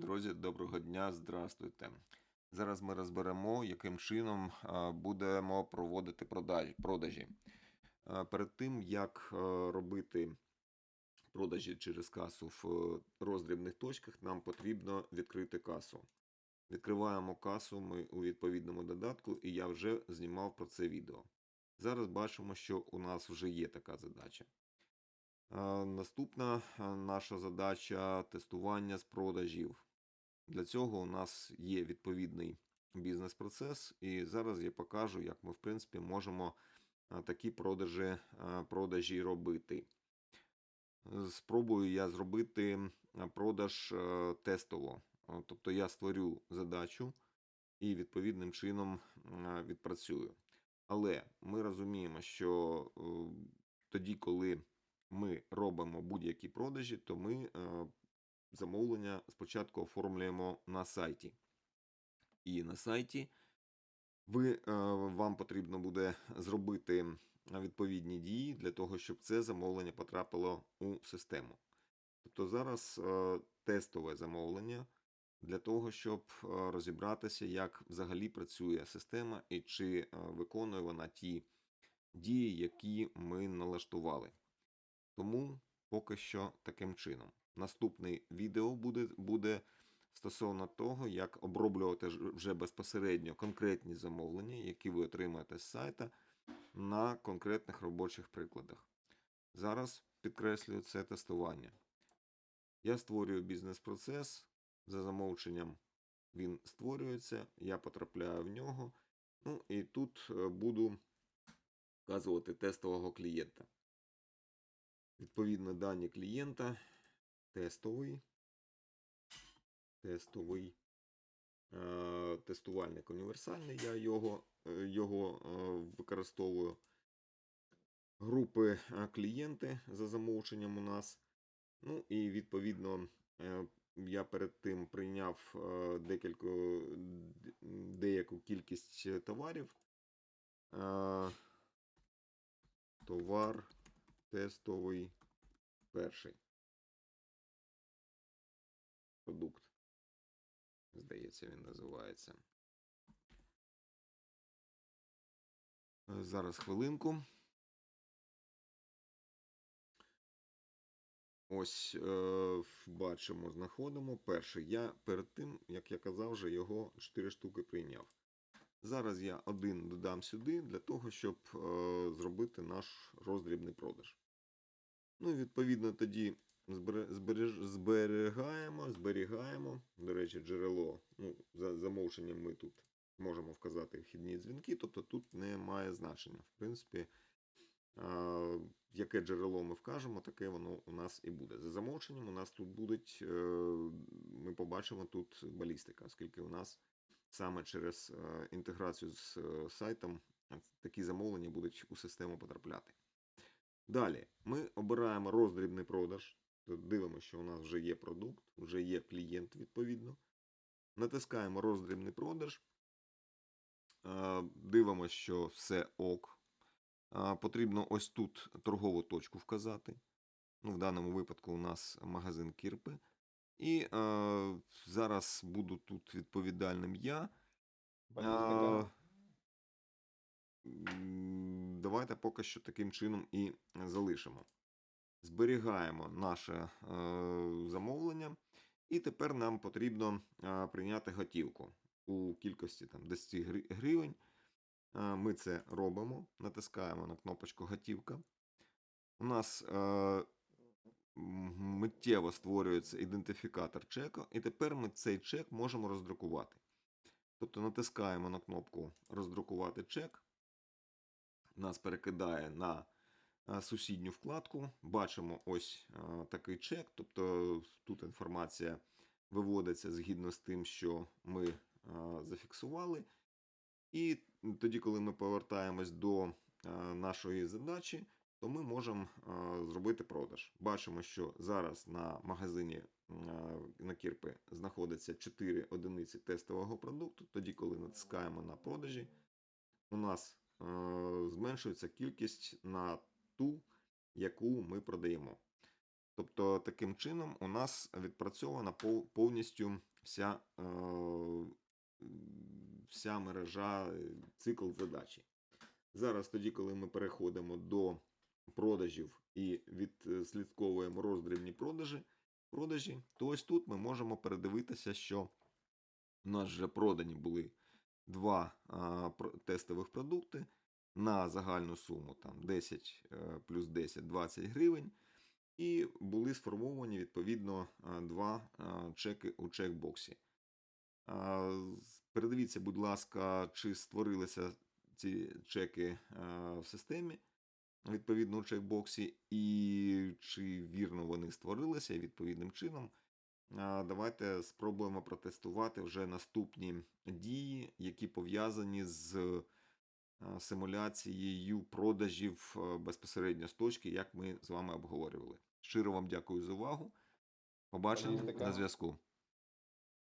Друзі, доброго дня, здрастуйте. Зараз ми розберемо, яким чином будемо проводити продажі. Перед тим, як робити продажі через касу в е, роздрібних точках, нам потрібно відкрити касу. Відкриваємо касу ми у відповідному додатку, і я вже знімав про це відео. Зараз бачимо, що у нас вже є така задача. Наступна наша задача тестування з продажів. Для цього у нас є відповідний бізнес-процес, і зараз я покажу, як ми, в принципі, можемо такі продажі, продажі робити. Спробую я зробити продаж е, тестово. Тобто я створю задачу і відповідним чином відпрацюю. Але ми розуміємо, що е, тоді, коли ми робимо будь-які продажі, то ми е, замовлення спочатку оформлюємо на сайті. І на сайті ви, е, вам потрібно буде зробити відповідні дії для того, щоб це замовлення потрапило у систему. Тобто зараз е, тестове замовлення для того, щоб е, розібратися, як взагалі працює система і чи виконує вона ті дії, які ми налаштували. Тому поки що таким чином. Наступне відео буде, буде стосовно того, як оброблювати вже безпосередньо конкретні замовлення, які ви отримаєте з сайта на конкретних робочих прикладах. Зараз підкреслюю це тестування. Я створюю бізнес-процес за замовченням. Він створюється, я потрапляю в нього. Ну і тут е, буду вказувати тестового клієнта. Відповідно, дані клієнта тестовий, тестовий е, тестувальник універсальний. Я його, е, його е, використовую. Групи е, клієнти за замовченням у нас. Ну і відповідно е, я перед тим прийняв декілька, деяку кількість товарів. Товар тестовий перший. Продукт. Здається, він називається. Е, Зараз хвилинку. Ось е, бачимо, знаходимо. Перший. Я перед тим, як я казав, вже його 4 штуки прийняв. Зараз я один додам сюди для того, щоб е, зробити наш роздрібний продаж. Ну і відповідно тоді зберігаємо, зберігаємо. До речі, джерело. Ну, за замовченням ми тут можемо вказати вхідні дзвінки, тобто тут не має значення. В принципі, а, яке джерело ми вкажемо, таке воно у нас і буде. За замовченням у нас тут будуть, е, ми побачимо тут балістика, оскільки у нас саме через е, інтеграцію з е, сайтом такі замовлення будуть у систему потрапляти. Далі ми обираємо роздрібний продаж. Дивимося, що у нас вже є продукт, вже є клієнт відповідно. Натискаємо роздрібний продаж. Е, Дивимося, що все ок. Е, Потрібно ось тут торгову точку вказати. Ну, в даному випадку у нас магазин Кірпи. І е, зараз буду тут відповідальним я. М, Давайте поки що таким чином і залишимо. Зберігаємо наше е, замовлення. І тепер нам потрібно е, прийняти готівку у кількості там, 10 гривень. Е, Ми це робимо, натискаємо на кнопочку готівка. У нас миттєво створюється ідентифікатор чеку, і тепер ми цей чек можемо роздрукувати. Тобто натискаємо на кнопку роздрукувати чек. Нас перекидає на сусідню вкладку. Бачимо ось е, такий чек. Тобто тут інформація виводиться згідно з тим, що ми е, зафіксували. І тоді, коли ми повертаємось до е, нашої задачі, то ми можемо е, зробити продаж. Бачимо, що зараз на магазині е, на Кірпи знаходиться 4 одиниці тестового продукту. Тоді, коли натискаємо на продажі, у нас е, зменшується кількість на ту, яку ми продаємо. Тобто, таким чином у нас відпрацьована повністю вся, е, вся мережа, е, цикл задачі. Зараз, тоді, коли ми переходимо до продажів і відслідковуємо роздрібні продажі, продажі, то ось тут ми можемо передивитися, що у нас вже продані були два тестових продукти на загальну суму там 10 е, плюс 10 20 гривень. І були сформовані відповідно два чеки у чекбоксі. Передивіться, будь ласка, чи створилися ці чеки в системі відповідно у чекбоксі, і чи вірно вони створилися, відповідним чином. Давайте спробуємо протестувати вже наступні дії, які пов'язані з симуляцією продажів безпосередньо з точки, як ми з вами обговорювали. Щиро вам дякую за увагу. Побачення на зв'язку.